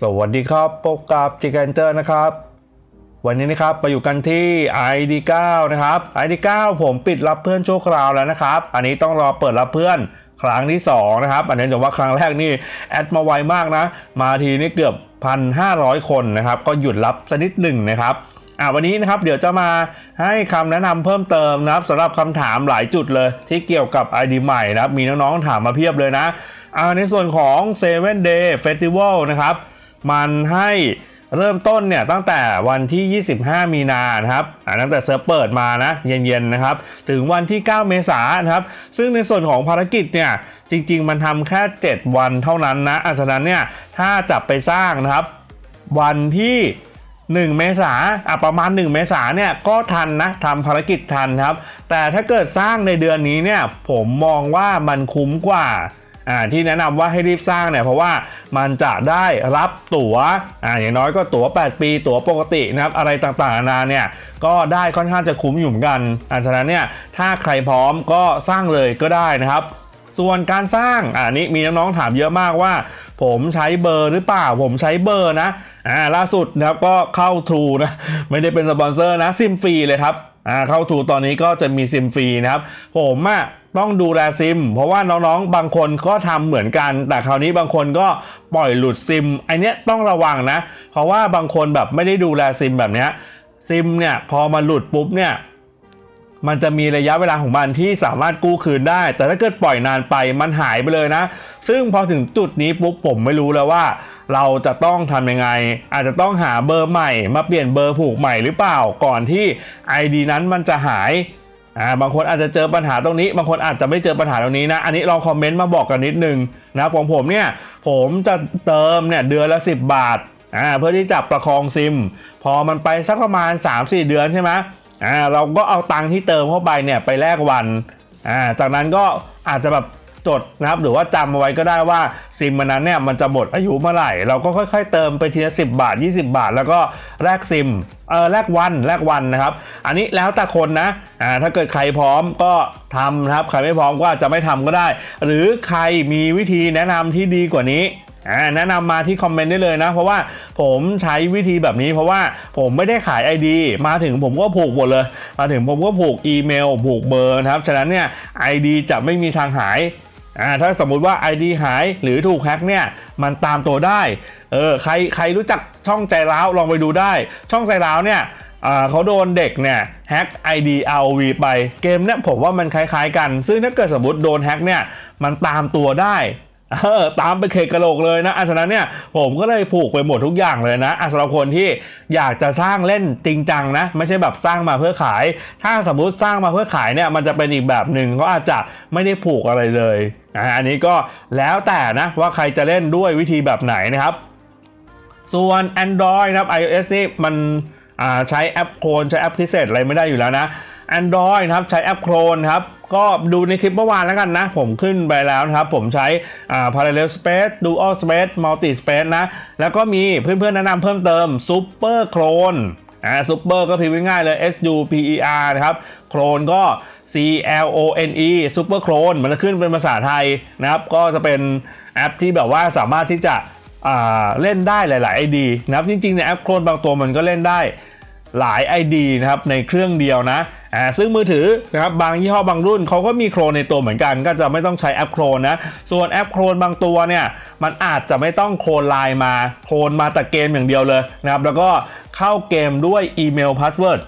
สวัสดีครับพบกับจิกันเจอร์นะครับ วันนี้นะครับไปอยู่กันที่ ID9 นะครับ ID9 ผมปิดรับเพื่อนชั่วคราวแล้วนะครับ อันนี้ต้องรอเปิดรับเพื่อนครั้งที่ 2 นะครับ อันนี้จะว่าครั้งแรกนี่แอดมาไวมากนะ มาทีนี่เกือบ 1,500 คนนะครับ ก็หยุดรับสักนิดหนึ่งนะครับอะวันนี้นะครับเดี๋ยวจะมาให้คำแนะนำเพิ่มเติมนะครับสำหรับคำถามหลายจุดเลย ที่เกี่ยวกับ ID ใหม่นะครับ มีน้องๆถามมาเพียบเลยนะอ่าในส่วนของ 7 Day Festival นะครับ มันให้เริ่มต้นเนี่ยตั้งแต่วันที่ 25 มีนานะครับตั้งแต่เซิร์ฟเปิดมานะเย็นๆนะครับ ถึงวันที่ 9 เมษายนครับ ซึ่งในส่วนของภารกิจเนี่ยจริง ๆ มันทำแค่ 7 วันเท่านั้นนะอาฉะนั้นเนี่ยถ้าจับไปสร้างนะครับ วันที่ 1 เมษาอะประมาณ 1 เมษาเนี่ยก็ทันนะทำภารกิจทันครับ แต่ถ้าเกิดสร้างในเดือนนี้เนี่ยผมมองว่ามันคุ้มกว่า อ่าที่แนะนำว่าให้รีบสร้างเนี่ยเพราะว่ามันจะได้รับตั๋วอ่าอย่างน้อยก็ตั๋ว 8 ปี ตั๋วปกตินะครับอะไรต่างๆนานาเนี่ยก็ได้ค่อนข้างจะคุ้มอยู่เหมือนกันอ่าฉะนั้นเนี่ยถ้าใครพร้อมก็สร้างเลยก็ได้นะครับส่วนการสร้างอ่านี้มีน้องๆถามเยอะมากว่า ผมใช้เบอร์หรือเปล่า ผมใช้เบอร์นะอ่าล่าสุดนะครับก็เข้าทูนะไม่ได้เป็นสปอนเซอร์นะซิมฟรีเลยครับ อ่าเข้าถูตอนนี้ก็จะมีซิมฟรีนะครับ ผมอะต้องดูแลซิม เพราะว่าน้องๆ บางคนก็ทำเหมือนกัน แต่คราวนี้บางคนก็ปล่อยหลุดซิมไอเนี้ยต้องระวังนะ เพราะว่าบางคนแบบไม่ได้ดูแลซิมแบบเนี้ยซิมเนี่ยพอมาหลุดปุ๊บเนี่ย มันจะมีระยะเวลาของมันที่สามารถกู้คืนได้ แต่ถ้าเกิดปล่อยนานไปมันหายไปเลยนะ ซึ่งพอถึงจุดนี้ปุ๊บผมไม่รู้แล้วว่า เราจะต้องทำยังไง อาจจะต้องหาเบอร์ใหม่ มาเปลี่ยนเบอร์ผูกใหม่หรือเปล่าก่อนที่ ID นั้นมันจะหายอ่าบางคนอาจจะเจอปัญหาตรงนี้ บางคนอาจจะไม่เจอปัญหาตรงนี้นะ อันนี้ลองคอมเมนต์มาบอกกันนิดนึงนะของผมเนี่ยผมจะเติมเนี่ยเดือนละ 10 บาทอ่าเพื่อที่จะประคองซิม พอมันไปสักประมาณ 3-4 เดือนใช่ไหม อ่าเราก็เอาตังค์ที่เติมเข้าไปเนี่ยไปแลกวันอ่าจากนั้นก็อาจจะแบบจดนะครับหรือว่าจำเอาไว้ก็ได้ว่าซิมมันนั้นเนี่ยมันจะหมดอายุเมื่อไหร่ เราก็ค่อย ๆ เติมไปทีละ10บาท 20 บาท แล้วก็แลกซิมเออแลกวันแลกวันนะครับ อันนี้แล้วแต่คนนะอ่าถ้าเกิดใครพร้อมก็ทำนะครับ ใครไม่พร้อมก็อาจจะไม่ทำก็ได้ หรือใครมีวิธีแนะนำที่ดีกว่านี้ อ่าแนะนำมาที่คอมเมนต์ได้เลยนะ เพราะว่าผมใช้วิธีแบบนี้ เพราะว่าผมไม่ได้ขาย ID มาถึงผมก็ผูกหมดเลย มาถึงผมก็ผูกอีเมลผูกเบอร์นะครับ ฉะนั้นเนี่ย ID จะไม่มีทางหายอ่าถ้าสมมุติว่า ID หายหรือถูกแฮ็กเนี่ยมันตามตัวได้เออใครใครรู้จักช่องใจร้าวลองไปดูได้ ช่องใจร้าวเนี่ยเขาโดนเด็กเนี่ยแฮ็ก ID ROV ไปเกมเนี่ยผมว่ามันคล้ายๆกัน ซึ่งถ้าเกิดสมมติโดนแฮ็กเนี่ยมันตามตัวได้ เออตามไปเคกระโหลกเลยนะอะฉะนั้นเนี่ยผมก็เลยผูกไปหมดทุกอย่างเลยนะอะสำหรับคนที่อยากจะสร้างเล่นจริงจังนะไม่ใช่แบบสร้างมาเพื่อขาย ถ้าสมมุติสร้างมาเพื่อขายเนี่ยมันจะเป็นอีกแบบหนึ่งเขาอาจจะไม่ได้ผูกอะไรเลยอันนี้ก็แล้วแต่นะว่าใครจะเล่นด้วยวิธีแบบไหนนะครับ ส่วน Android นะครับ iOS นี่มันใช้แอปโคลนใช้แอปพิเศษอะไรไม่ได้อยู่แล้วนะ Android นะครับใช้แอปโคลนครับ ก็ดูในคลิปเมื่อวานแล้วกันนะ ผมขึ้นไปแล้วนะครับ ผมใช้อ่า Parallel Space Dual Space Multi Space นะ แล้วก็มีเพื่อนๆแนะนำเพิ่มเติม Super Clone อ่า Super ก็พิมพ์ง่ายๆเลย S U P E R นะครับ Clone ก็ C L O N E Super Clone มันจะขึ้นเป็นภาษาไทยนะครับ ก็จะเป็นแอปที่แบบว่าสามารถที่จะอ่าเล่นได้หลาย ๆ ID นะครับ จริง ๆ ในแอปโคลนบางตัวมันก็เล่นได้หลาย ID นะครับ ในเครื่องเดียวนะ อ่าซึ่งมือถือนะครับบางยี่ห้อบางรุ่นเขาก็มีโคลนในตัวเหมือนกัน ก็จะไม่ต้องใช้แอปโคลนนะ ส่วนแอปโคลนบางตัวเนี่ยมันอาจจะไม่ต้องโคลนไลน์มาโคลนมาแต่เกมอย่างเดียวเลยนะครับแล้วก็เข้าเกมด้วยอีเมลพาสเวิร์ด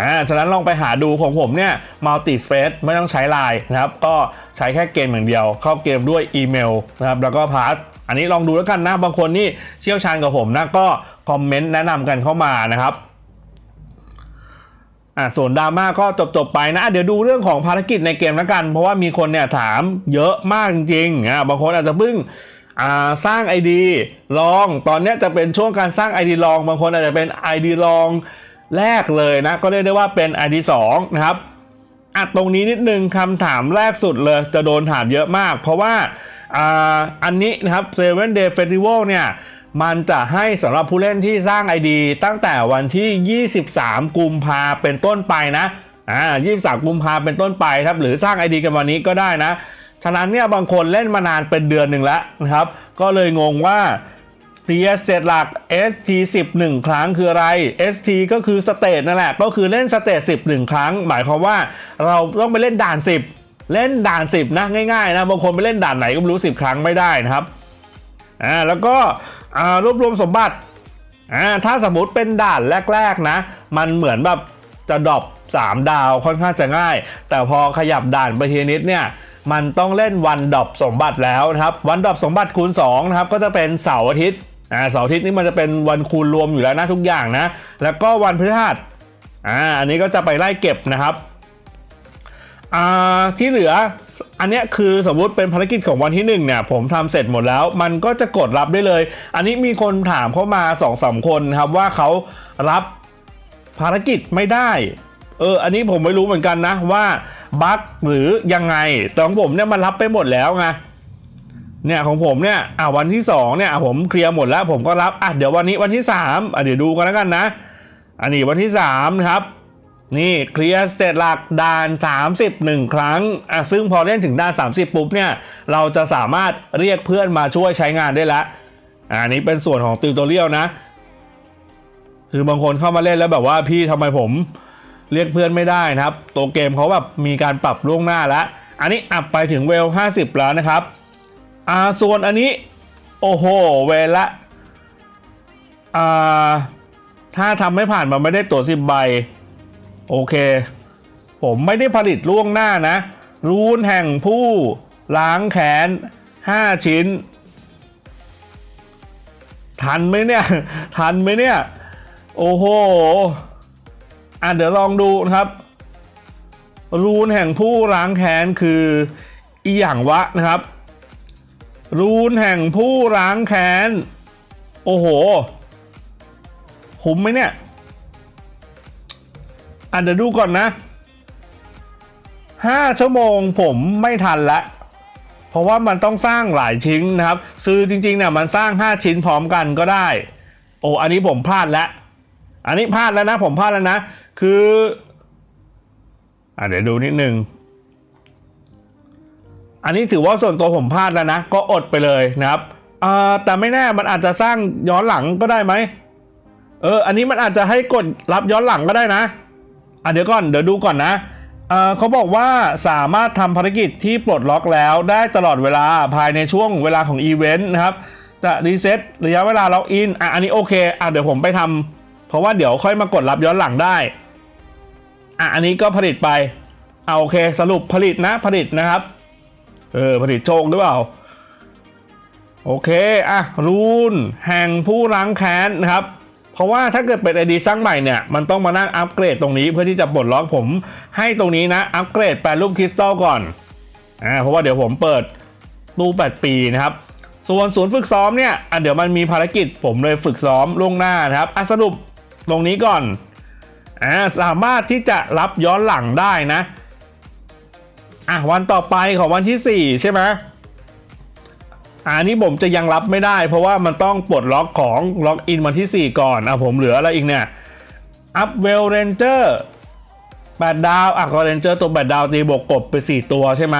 อ่าฉะนั้นลองไปหาดูของผมเนี่ย multi space ไม่ต้องใช้ไลน์นะครับ ก็ใช้แค่เกมอย่างเดียว เข้าเกมด้วยอีเมลนะครับแล้วก็พาสอันนี้ลองดูแล้วกันนะบางคนนี่เชี่ยวชาญกับผมนะก็คอมเมนต์แนะนำกันเข้ามานะครับ อ่าส่วนดราม่าก็จบๆไปนะ เดี๋ยวดูเรื่องของภารกิจในเกมแล้วกัน เพราะว่ามีคนเนี่ยถามเยอะมากจริงๆอ่าบางคนอาจจะเพิ่งสร้าง ID ลอง ตอนนี้จะเป็นช่วงการสร้าง ID ลอง บางคนอาจจะเป็น ID ลองแรกเลยนะ ก็เรียกได้ว่าเป็น ID 2 นะครับอัดตรงนี้นิดนึงคำถามแรกสุดเลย จะโดนถามเยอะมาก เพราะว่าอ่าอันนี้นะครับ Seven Day Festival เนี่ย มันจะให้สำหรับผู้เล่นที่สร้าง ID ตั้งแต่วันที่ 23 กุมภาเป็นต้นไปนะอ่า23 กุมภาเป็นต้นไปครับ หรือสร้าง ID กันวันนี้ก็ได้นะ ฉะนั้นเนี่ยบางคนเล่นมานานเป็นเดือนหนึ่งแล้วนะครับ ก็เลยงงว่าเคลียร์เสร็จหลัก ST 10 1ครั้งคืออะไร ST ก็คือสเตจนั่นแหละ ก็คือเล่นสเตจ10 1ครั้ง หมายความว่าเราต้องไปเล่นด่าน 10 เล่นด่าน 10 นะ ง่ายๆนะ บางคนไปเล่นด่านไหนก็ไม่รู้ 10 ครั้งไม่ได้นะครับ อ่าแล้วก็อ่ารวบรวมสมบัติอ่าถ้าสมมติเป็นด่านแรกๆนะ มันเหมือนแบบจะดรอป3 ดาวค่อนข้างจะง่าย แต่พอขยับด่านไปทีนิดเนี่ยมันต้องเล่นวันดรอปสมบัติแล้วนะครับ วันดรอปสมบัติคูณ2นะครับก็จะเป็นเสาร์อาทิตย์อ่าเสาร์อาทิตย์นี่มันจะเป็นวันคูณรวมอยู่แล้วนะทุกอย่างนะ แล้วก็วันพฤหัสอ่าอันนี้ก็จะไปไล่เก็บนะครับอ่าที่เหลือ อันนี้คือสมมติเป็นภารกิจของวันที่หนึ่งเนี่ย ผมทำเสร็จหมดแล้ว มันก็จะกดรับได้เลย อันนี้มีคนถามเข้ามา2อสามคนครับว่าเขารับภารกิจไม่ได้เออ อันนี้ผมไม่รู้เหมือนกันนะว่าบั๊กหรือยังไงแต่ของผมเนี่ยมันรับไปหมดแล้วไงเนี่ยของผมเนี่ยอะวันที่สองเนี่ยผมเคลียร์หมดแล้ว ผมก็รับอะเดี๋ยววันนี้วันที่สามอะเดี๋ยวดูกันแล้วกันนะ อันนี้วันที่สามนะครับ นี่เคลียร์สเตตหลักด่าน30 1ครั้งอะซึ่งพอเล่นถึงด่าน 30 ปุ๊บเนี่ย เราจะสามารถเรียกเพื่อนมาช่วยใช้งานได้แล้วอันนี้เป็นส่วนของติวตัวเรียลนะ คือบางคนเข้ามาเล่นแล้วแบบว่าพี่ทำไมผมเรียกเพื่อนไม่ได้นะครับ ตัวเกมเขาแบบมีการปรับล่วงหน้าแล้ว อันนี้อัพไปถึงเวล 50 แล้วนะครับอ่าส่วนอันนี้ โอ้โห เวลละอ่าถ้าทำไม่ผ่านมันไม่ได้ตัวสิบใบ โอเค ผมไม่ได้ผลิตล่วงหน้านะ รูนแห่งผู้ล้างแขน 5 ชิ้น ทันไหมเนี่ย ทันไหมเนี่ย โอ้โห อะเดี๋ยวลองดูนะครับ รูนแห่งผู้ล้างแค้นคืออีหยังวะนะครับ รูนแห่งผู้ล้างแค้นโอ้โห คุ้มไหมเนี่ย อะเดี๋ยวดูก่อนนะ5ชั่วโมงผมไม่ทันละเพราะว่ามันต้องสร้างหลายชิ้นนะครับ ซื้อจริงๆเนี่ยมันสร้าง 5 ชิ้นพร้อมกันก็ได้ โอ้อันนี้ผมพลาดแล้วอันนี้พลาดแล้วนะ ผมพลาดแล้วนะ คืออะเดี๋ยวดูนิดนึงอันนี้ถือว่าส่วนตัวผมพลาดแล้วนะ ก็อดไปเลยนะครับอ่าแต่ไม่แน่มันอาจจะสร้างย้อนหลังก็ได้ไหมเออ อันนี้มันอาจจะให้กดรับย้อนหลังก็ได้นะ อะเดี๋ยวก่อนเดี๋ยวดูก่อนนะเเขาบอกว่าสามารถทำภารกิจที่ปลดล็อกแล้วได้ตลอดเวลาภายในช่วงเวลาของอีเวนต์นะครับ จะรีเซ็ตระยะเวลาล็อกอินอะอันนี้โอเคอะเดี๋ยวผมไปทำเพราะว่าเดี๋ยวค่อยมากดรับย้อนหลังได้อะอันนี้ก็ผลิตไปเอาโอเคสรุปผลิตนะผลิตนะครับเออผลิตโชคหรือเปล่า โอเคอะรูนแห่งผู้ล้างแค้นนะครับ เพราะว่าถ้าเกิดเป็นไอดีสร้างใหม่เนี่ยมันต้องมานั่งอัปเกรดตรงนี้เพื่อที่จะปลดล็อกผม ให้ตรงนี้นะอัปเกรดแปลรูปคริสตัลก่อนอ่าเพราะว่าเดี๋ยวผมเปิดตู้8ปีนะครับส่วนศูนย์ฝึกซ้อมเนี่ยอะเดี๋ยวมันมีภารกิจผมเลยฝึกซ้อมล่วงหน้านะครับอะสรุปตรงนี้ก่อนอ่าสามารถที่จะรับย้อนหลังได้นะอะวันต่อไปของวันที่ 4 ใช่ไหม อันนี้ผมจะยังรับไม่ได้ เพราะว่ามันต้องปลดล็อกของล็อกอินวันที่ 4 ก่อนอะผมเหลืออะไรอีกเนี่ยอัพเวลเรนเจอร์8ดดาวอะก็เรนเจอร์ตัว8ดาวตีบวกกบไป 4 ตัวใช่ไหม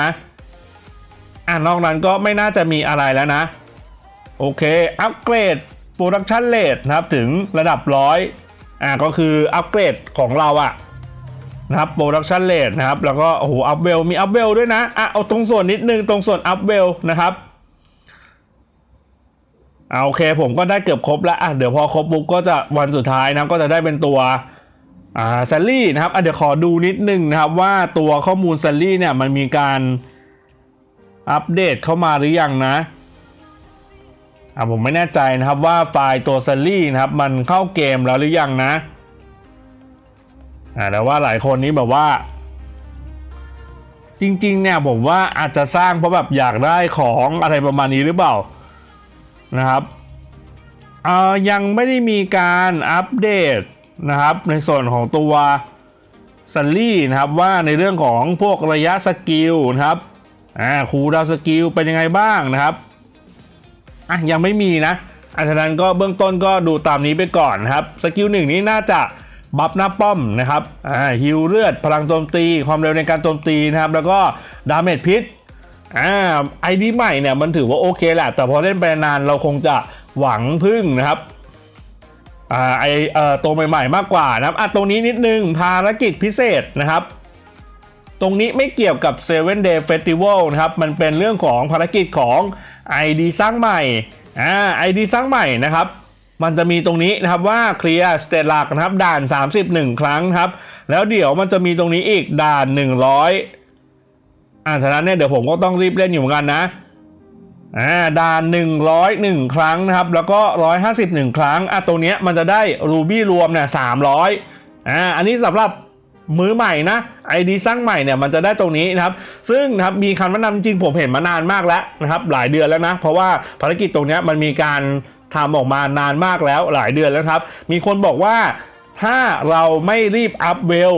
อะนอกนั้นก็ไม่น่าจะมีอะไรแล้วนะ โอเค อัปเกรดโปรดักชันเลทนะครับถึงระดับร้อยอะก็คืออัปเกรดของเราอะนะครับโปรดักชันเลทนะครับ แล้วก็โอ้โหอัพเวลมีอัพเวลด้วยนะอะเอาตรงส่วนนิดนึงตรงส่วนอัพเวลนะครับ เอาโอเคผมก็ได้เกือบครบแล้วอะเดี๋ยวพอครบปุ๊บก็จะวันสุดท้ายนะก็จะได้เป็นตัวอ่าแซลลี่นะครับอะเดี๋ยวขอดูนิดนึงนะครับว่าตัวข้อมูลแซลลี่เนี่ยมันมีการอัปเดตเข้ามาหรือยังนะอะผมไม่แน่ใจนะครับว่าไฟล์ตัวแซลลี่นะครับมันเข้าเกมแล้วหรือยังนะอ่าแต่ว่าหลายคนนี้แบบว่า จริงๆเนี่ยผมว่าอาจจะสร้างเพราะแบบอยากได้ของอะไรประมาณนี้หรือเปล่า นะครับยังไม่ได้มีการอัปเดตนะครับ ในส่วนของตัวซัลลี่นะครับว่าในเรื่องของพวกระยะสกิลนะครับอ่าคูดาวสกิลเป็นยังไงบ้างนะครับอะยังไม่มีนะอันนั้นก็เบื้องต้นก็ดูตามนี้ไปก่อนนะครับสกิลหนึ่งนี้น่าจะบัฟหน้าป้อมนะครับอ่าฮิวเลือดพลังโจมตี ความเร็วในการโจมตีนะครับ แล้วก็ดาเมจพิษ อ่าไอดีใหม่เนี่ยมันถือว่าโอเคแหละ แต่พอเล่นไปนานเราคงจะหวังพึ่งนะครับอ่าไอเอ่อตัวใหม่ๆมากกว่านะครับอะตรงนี้นิดนึงภารกิจพิเศษนะครับ ตรงนี้ไม่เกี่ยวกับ Seven Day Festival นะครับ มันเป็นเรื่องของภารกิจของ ID สร้างใหม่อ่า ID สร้างใหม่นะครับมันจะมีตรงนี้นะครับว่าเคลียร์สเตตหลักนะครับด่าน 31 ครั้งครับ แล้วเดี๋ยวมันจะมีตรงนี้อีกด่าน 100 อ่าฉะนั้นเนี่ยเดี๋ยวผมก็ต้องรีบเล่นอยู่เหมือนกันนะอ่าด่าน101 ครั้งนะครับ แล้วก็ 151 ครั้งอะตรงเนี้ยมันจะได้รูบี้รวมเนี่ย300อ่าอันนี้สำหรับมือใหม่นะ ID สร้างใหม่เนี่ยมันจะได้ตรงนี้นะครับ ซึ่งนะครับมีคำแนะนำจริงผมเห็นมานานมากแล้วนะครับ หลายเดือนแล้วนะ เพราะว่าภารกิจตรงเนี้ยมันมีการทำออกมานานมากแล้วหลายเดือนแล้วครับ มีคนบอกว่าถ้าเราไม่รีบอัพเวล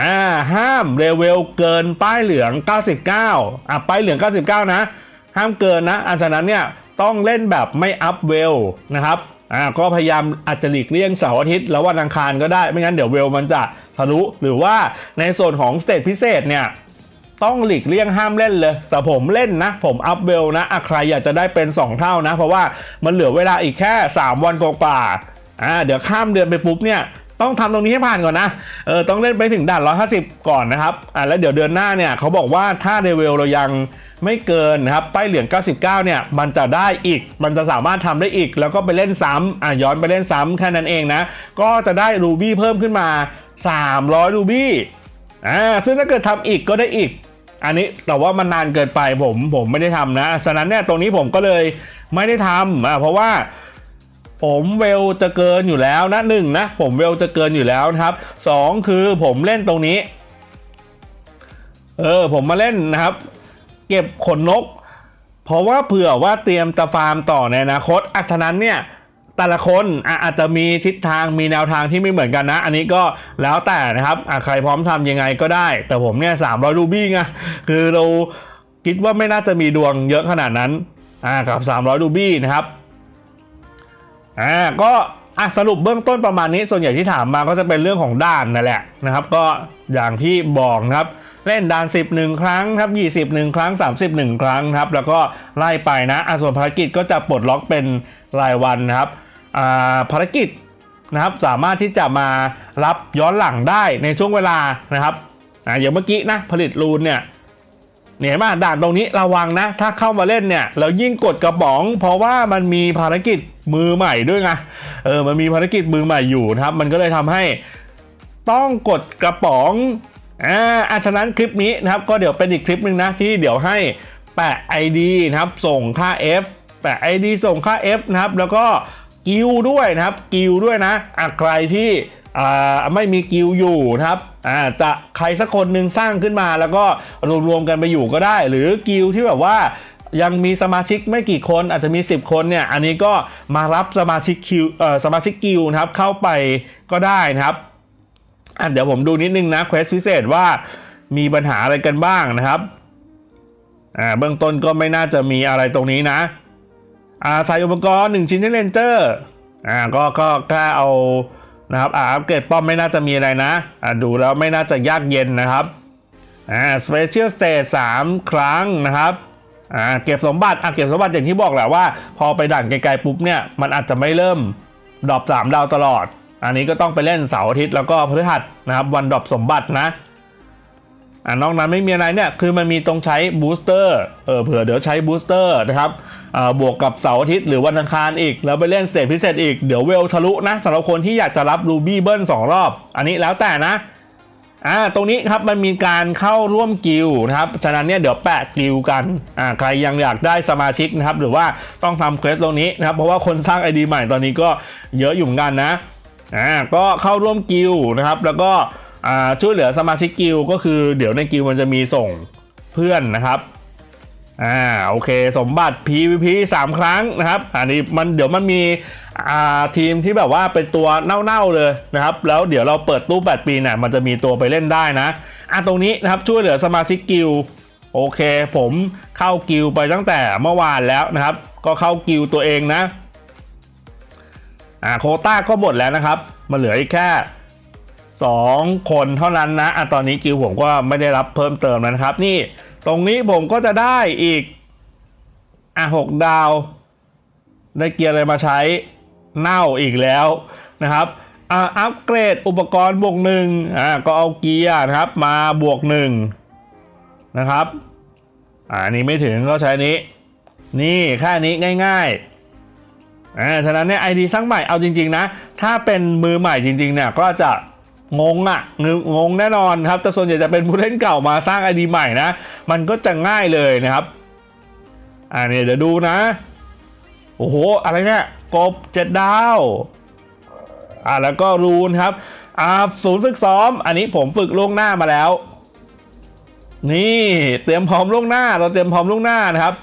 อ่าห้ามเรเวลเกินป้ายเหลือง 99อะป้ายเหลือง 99 นะ ห้ามเกินนะอันฉะนั้นเนี่ยต้องเล่นแบบไม่อัพเวลนะครับอ่าก็พยายามอาจจะหลีกเลี่ยงเสาร์อาทิตย์แล้ววันอังคารก็ได้ไม่งั้นเดี๋ยวเวลมันจะทะลุหรือว่าในส่วนของสเตจพิเศษเนี่ยต้องหลีกเลี่ยงห้ามเล่นเลย แต่ผมเล่นนะ ผมอัพเวลนะอะใครอยากจะได้เป็น 2 เท่านะ เพราะว่ามันเหลือเวลาอีกแค่ 3 วันกว่าอ่าเดี๋ยวข้ามเดือนไปปุ๊บเนี่ยต้องทำตรงนี้ให้ผ่านก่อนนะ เออต้องเล่นไปถึงด่าน 150 ก่อนนะครับ อ่าแล้วเดี๋ยวเดือนหน้าเนี่ยเขาบอกว่าถ้าเดเวลเรายังไม่เกินนะครับ ป้ายเหลือง 99 เนี่ย มันจะได้อีก มันจะสามารถทำได้อีก แล้วก็ไปเล่นซ้ำอ่าย้อนไปเล่นซ้ำแค่นั้นเองนะ ก็จะได้รูบี้เพิ่มขึ้นมา 300 รูบี้ อ่า ซึ่งถ้าเกิดทำอีกก็ได้อีก อันนี้แต่ว่ามันนานเกินไปผมผมไม่ได้ทำนะ ฉะนั้นเนี่ยตรงนี้ผมก็เลยไม่ได้ทำอ่าเพราะว่า ผมเวลจะเกินอยู่แล้วนะหนึ่งนะผมเวลจะเกินอยู่แล้วนะครับสองคือผมเล่นตรงนี้ เออผมมาเล่นนะครับ เก็บขนนก เพราะว่าเผื่อว่าเตรียมจะฟาร์มต่อในอนาคตอะฉะนั้นเนี่ยแต่ละคนอาจจะมีทิศทางมีแนวทางที่ไม่เหมือนกันนะ อันนี้ก็แล้วแต่นะครับใครพร้อมทำยังไงก็ได้ แต่ผมเนี่ยสามร้อยรูบี้ไงคือเราคิดว่าไม่น่าจะมีดวงเยอะขนาดนั้นอ่ากับ300รูบี้นะครับ อ่าก็อะสรุปเบื้องต้นประมาณนี้ส่วนใหญ่ที่ถามมาก็จะเป็นเรื่องของด่านนั่นแหละนะครับ ก็อย่างที่บอกนะครับเล่นด่าน 10 1 ครั้งครับ 20 1 ครั้ง 30 1 ครั้งครับ แล้วก็ไล่ไปนะอะส่วนภารกิจก็จะปลดล็อกเป็นรายวันนะครับอ่าภารกิจนะครับสามารถที่จะมารับย้อนหลังได้ในช่วงเวลานะครับอ่าอย่างเมื่อกี้นะผลิตรูนเนี่ย เนี่ยมาด่านตรงนี้ระวังนะ ถ้าเข้ามาเล่นเนี่ยแล้วยิ่งกดกระป๋อง เพราะว่ามันมีภารกิจมือใหม่ด้วยไงเออมันมีภารกิจมือใหม่อยู่นะครับ มันก็เลยทำให้ต้องกดกระป๋องอ่าฉะนั้นคลิปนี้นะครับก็เดี๋ยวเป็นอีกคลิปหนึ่งนะที่เดี๋ยวให้แปะ ID นะครับส่งค่า F แปะ ID ส่งค่า F นะครับแล้วก็กิลด้วยนะครับกิลด้วยนะอะใครที่ ไม่มีกิลอยู่นะครับอ่าจะใครสักคนหนึ่งสร้างขึ้นมาแล้วก็รวมๆกันไปอยู่ก็ได้ หรือกิลที่แบบว่ายังมีสมาชิกไม่กี่คนอาจจะมี 10 คนเนี่ยอันนี้ก็มารับสมาชิกคิวสมาชิกกิลนะครับเข้าไปก็ได้นะครับอะเดี๋ยวผมดูนิดนึงนะเควสพิเศษว่ามีปัญหาอะไรกันบ้างนะครับอ่าเบื้องต้นก็ไม่น่าจะมีอะไรตรงนี้นะอ่าใส่อุปกรณ์ 1 ชิ้นให้เลนเจอร์อ่าก็ก็แค่เอา นะครับอ่าอัปเกรดป้อมไม่น่าจะมีอะไรนะอ่าดูแล้วไม่น่าจะยากเย็นนะครับอ่า Special Stage 3ครั้งนะครับอ่าเก็บสมบัติอะเก็บสมบัติอย่างที่บอกแหละว่า พอไปด่านไกลๆปุ๊บเนี่ยมันอาจจะไม่เริ่มดรอป3ดาวตลอด อันนี้ก็ต้องไปเล่นเสาร์อาทิตย์แล้วก็พฤหัสนะครับวันดรอปสมบัตินะอ่านอกนั้นไม่มีอะไรเนี่ยคือมันมีตรงใช้บูสเตอร์เออเผื่อเดี๋ยวใช้บูสเตอร์นะครับ บวกกับเสาร์อาทิตย์หรือวันอังคารอีก แล้วไปเล่นสเตจพิเศษอีก เดี๋ยวเวลทะลุนะสำหรับคนที่อยากจะรับรูบี้เบิ้ลสองรอบ อันนี้แล้วแต่นะอ่าตรงนี้ครับมันมีการเข้าร่วมกิลนะครับ ฉะนั้นเนี่ยเดี๋ยวแปะกิลกันอ่าใครยังอยากได้สมาชิกนะครับ หรือว่าต้องทำเควสตรงนี้นะครับ เพราะว่าคนสร้าง ID ใหม่ตอนนี้ก็เยอะอยู่เหมือนกันนะอ่าก็เข้าร่วมกิลนะครับ แล้วก็อ่าช่วยเหลือสมาชิกกิลก็คือเดี๋ยวในกิลมันจะมีส่งเพื่อนนะครับ อ่าโอเค สมบัติ PVP 3 ครั้งนะครับ อันนี้มันเดี๋ยวมันมีอ่าทีมที่แบบว่าเป็นตัวเน่าๆเลยนะครับ แล้วเดี๋ยวเราเปิดตู้8ปีเนี่ยมันจะมีตัวไปเล่นได้นะอะตรงนี้นะครับช่วยเหลือสมาชิกกิลโอเค ผมเข้ากิลไปตั้งแต่เมื่อวานแล้วนะครับ ก็เข้ากิลตัวเองนะอ่าโคต้าก็หมดแล้วนะครับมาเหลืออีกแค่ 2 คนเท่านั้นนะอะตอนนี้กิลผมก็ไม่ได้รับเพิ่มเติมแล้วนะครับนี่ ตรงนี้ผมก็จะได้อีก อะหกดาว ได้เกียร์อะไรมาใช้เน่าอีกแล้วนะครับอ่าอัปเกรดอุปกรณ์บวกหนึ่งอ่าก็เอาเกียร์นะครับมาบวกหนึ่งนะครับอ่าอันนี้ไม่ถึงก็ใช้นี้ นี่แค่นี้ง่ายๆอ่าฉะนั้นเนี่ยไอดีสร้างใหม่เอาจริง ๆ นะ ถ้าเป็นมือใหม่จริง ๆ เนี่ยก็จะ งงอะ่ะงงแน่นอนครับ แต่ส่วนใหญ่จะเป็นผู้เล่นเก่ามาสร้างไอดีใหม่นะ มันก็จะง่ายเลยนะครับ อ่าเนี่ยเดี๋ยวดูนะ โอ้โห อะไรเนี่ยกบเจ็ดดาว อ่าแล้วก็รูนครับ อ่าศูนย์ฝึกซ้อม อันนี้ผมฝึกล่วงหน้ามาแล้ว นี่เตรียมพร้อมล่วงหน้า เราเตรียมพร้อมล่วงหน้านะครับ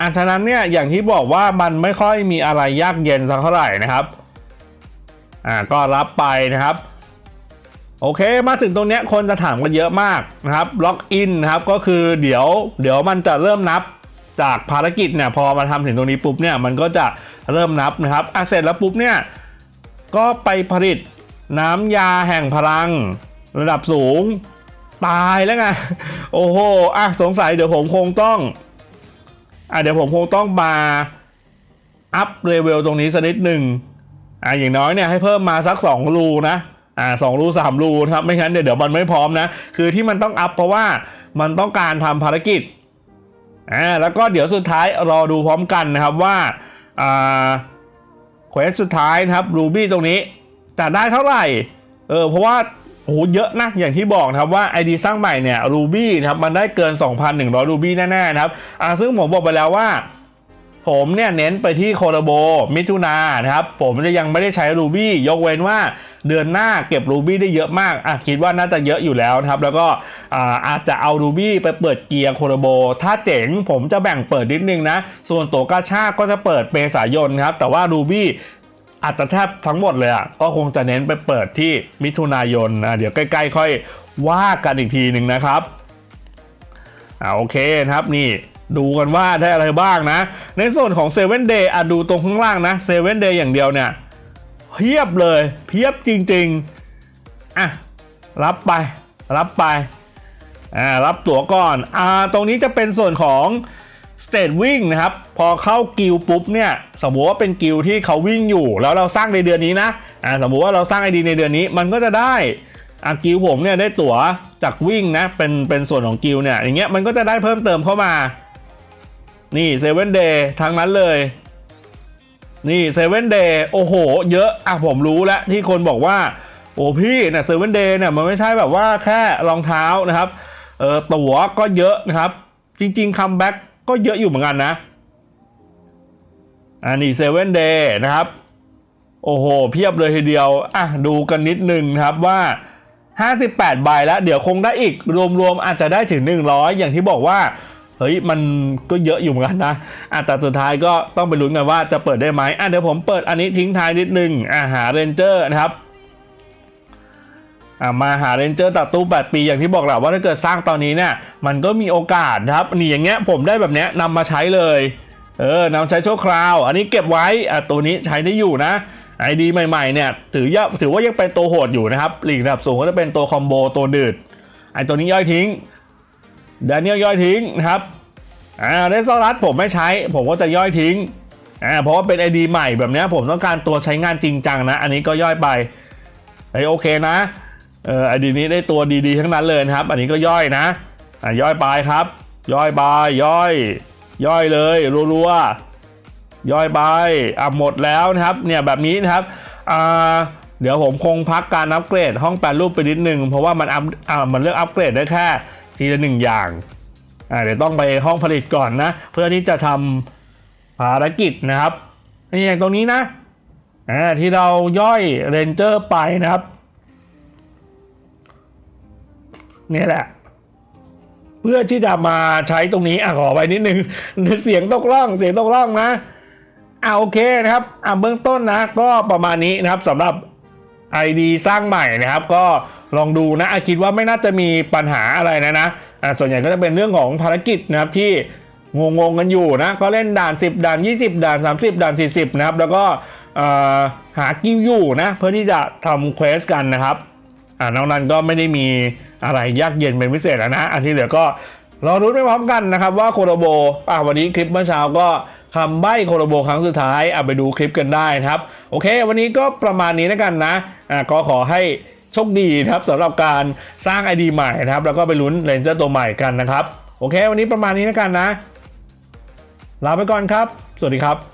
อันฉะนั้นเนี่ยอย่างที่บอกว่ามันไม่ค่อยมีอะไรยากเย็นสักเท่าไหร่นะครับ อ่าก็รับไปนะครับ โอเคมาถึงตรงเนี้ยคนจะถามกันเยอะมากนะครับล็อกอินนะครับก็คือเดี๋ยวเดี๋ยวมันจะเริ่มนับจากภารกิจเนี่ยพอมาทำถึงตรงนี้ปุ๊บเนี่ยมันก็จะเริ่มนับนะครับอะเสร็จแล้วปุ๊บเนี่ยก็ไปผลิตน้ำยาแห่งพลัง ระดับสูงตายแล้วไงโอ้โหอะสงสัยเดี๋ยวผมคงต้องอะเดี๋ยวผมคงต้องมาอัพเลเวลตรงนี้สักนิดหนึ่ง อะอย่างน้อยเนี่ยให้เพิ่มมาสัก 2 รูนะอ่าสองรูสามรูครับไม่งั้นเดี๋ยวเดี๋ยวมันไม่พร้อมนะ คือที่มันต้องอัพเพราะว่ามันต้องการทำภารกิจอ่าแล้วก็เดี๋ยวสุดท้ายรอดูพร้อมกันนะครับว่าอ่าเควสสุดท้ายนะครับรูบี้ตรงนี้จะได้เท่าไหร่เออเพราะว่าโอ้โหเยอะนะอย่างที่บอกนะครับว่า ID สร้างใหม่เนี่ยรูบี้นะครับมันได้เกิน 2,100รูบี้แน่ๆนะครับอ่าซึ่งผมบอกไปแล้วว่า ผมเนี่ยเน้นไปที่โคโรโบมิถุนานะครับ ผมจะยังไม่ได้ใช้รูบี้ยกเว้นว่าเดือนหน้าเก็บรูบี้ได้เยอะมากอะคิดว่าน่าจะเยอะอยู่แล้วนะครับ แล้วก็อาอาจจะเอารูบี้ไปเปิดเกียร์โคโรโบ ถ้าเจ๋งผมจะแบ่งเปิดนิดนึงนะ ส่วนตัวกาชาก็จะเปิดเมษายนครับ แต่ว่ารูบี้อาจจะแทบทั้งหมดเลยอะก็คงจะเน้นไปเปิดที่มิถุนายนอะเดี๋ยวใกล้ๆค่อยว่ากันอีกทีหนึ่งนะครับอ่าโอเคนะครับนี่ ดูกันว่าได้อะไรบ้างนะ ในส่วนของ7 Day อะดูตรงข้างล่างนะ7 Day อย่างเดียวเนี่ยเพียบเลย เพียบจริงๆอะรับไปรับไปอ่ารับตั๋วก่อนอ่าตรงนี้จะเป็นส่วนของสเต e วิ่งนะครับ พอเข้ากิลปุ๊บเนี่ย สมมติว่าเป็นกิลที่เขาวิ่งอยู่ แล้วเราสร้างในเดือนนี้นะอ่าสมมติว่าเราสร้างไอดีในเดือนนี้มันก็จะได้อากิลผมเนี่ยได้ตั๋วจากวิ่งนะเป็นเป็นส่วนของกิลเนี่ยอย่างเงี้ยมันก็จะได้เพิ่มเติมเข้ามา นี่เซเว่นเดย์ทั้งนั้นเลย นี่เซเว่นเดย์โอ้โห เยอะ อะผมรู้แล้วที่คนบอกว่า โอ้พี่เนี่ยเซเว่นเดย์เนี่ยมันไม่ใช่แบบว่าแค่รองเท้านะครับ เออตั๋วก็เยอะนะครับ จริงๆคัมแบ็กก็เยอะอยู่เหมือนกันนะอันนี้เซเว่นเดย์นะครับ โอ้โห เพียบเลยทีเดียว อะ ดูกันนิดนึงนะครับว่า 58 ใบแล้ว เดี๋ยวคงได้อีก รวมๆ อาจจะได้ถึง 100 อย่างที่บอกว่า เฮ้ยมันก็เยอะอยู่เหมือนกันนะอะแต่สุดท้ายก็ต้องไปลุ้นกันว่าจะเปิดได้ไหมอะเดี๋ยวผมเปิดอันนี้ทิ้งท้ายนิดนึงอะหาเรนเจอร์นะครับอะมาหาเรนเจอร์ตัดตู้ 8 ปีอย่างที่บอกแหละว่าถ้าเกิดสร้างตอนนี้เนี่ยมันก็มีโอกาสนะครับนี่อย่างเงี้ยผมได้แบบเนี้ยนำมาใช้เลยเออนำใช้ชั่วคราว อันนี้เก็บไว้อะตัวนี้ใช้ได้อยู่นะไอดีใหม่ๆเนี่ยถือว่าถือว่ายังเป็นตัวโหดอยู่นะครับหลีกระดับสูงก็จะเป็นตัวคอมโบตัวดืดไอตัวนี้ย่อยทิ้ง แดเนียลย่อยทิ้งนะครับอ่าเรนซอรัสผมไม่ใช้ ผมก็จะย่อยทิ้งอ่าเพราะว่าเป็นไอดีใหม่แบบนี้ผมต้องการตัวใช้งานจริงจังนะ อันนี้ก็ย่อยไปไอโอเคนะเออไอดีนี้ได้ตัวดีๆ ทั้งนั้นเลยนะครับ อันนี้ก็ย่อยนะอ่าย่อยไปครับ ย่อยไปย่อย ย่อยเลยรัวๆย่อยไปอะหมดแล้วนะครับเนี่ยแบบนี้นะครับอ่าเดี๋ยวผมคงพักการอัปเกรดห้องแปลรูปไปนิดนึงเพราะว่ามันอัพอ่ามันเลือกอัปเกรดได้แค่ ทีละหนึ่งอย่างอ่าเดี๋ยวต้องไปห้องผลิตก่อนนะ เพื่อที่จะทำภารกิจนะครับนี่อย่างตรงนี้นะอ่าที่เราย่อยเรนเจอร์ไปนะครับนี่แหละ เพื่อที่จะมาใช้ตรงนี้อะขอไปนิดนึงเสียงตกล่องเสียงตกล่องนะอ่าโอเคนะครับอ่าเบื้องต้นนะ ก็ประมาณนี้นะครับสำหรับ ID สร้างใหม่นะครับ ก็ ลองดูนะอะคิดว่าไม่น่าจะมีปัญหาอะไรนะนะส่วนใหญ่ก็จะเป็นเรื่องของภารกิจนะครับที่งงๆกันอยู่นะก็เล่นด่าน 10 ด่าน 20 ด่าน 30 ด่าน 40 นะครับ แล้วก็หากิ้วอยู่นะเพื่อที่จะทำเควสกันนะครับอ่านอกนั้นก็ไม่ได้มีอะไรยากเย็นเป็นพิเศษแล้วนะ อันที่เหลือก็รอรุ้นไปพร้อมกันนะครับว่าโคโรโบอะวันนี้คลิปเมื่อเช้าก็คำใบ้โคโรโบครั้งสุดท้ายอะไปดูคลิปกันได้นะครับ โอเค วันนี้ก็ประมาณนี้แล้วกันนะอะก็ขอให้ โชคดีนะครับสำหรับการสร้าง ID ใหม่นะครับ แล้วก็ไปลุ้นเลนเจอร์ตัวใหม่กันนะครับ โอเค วันนี้ประมาณนี้แล้วกันนะ ลาไปก่อนครับ สวัสดีครับ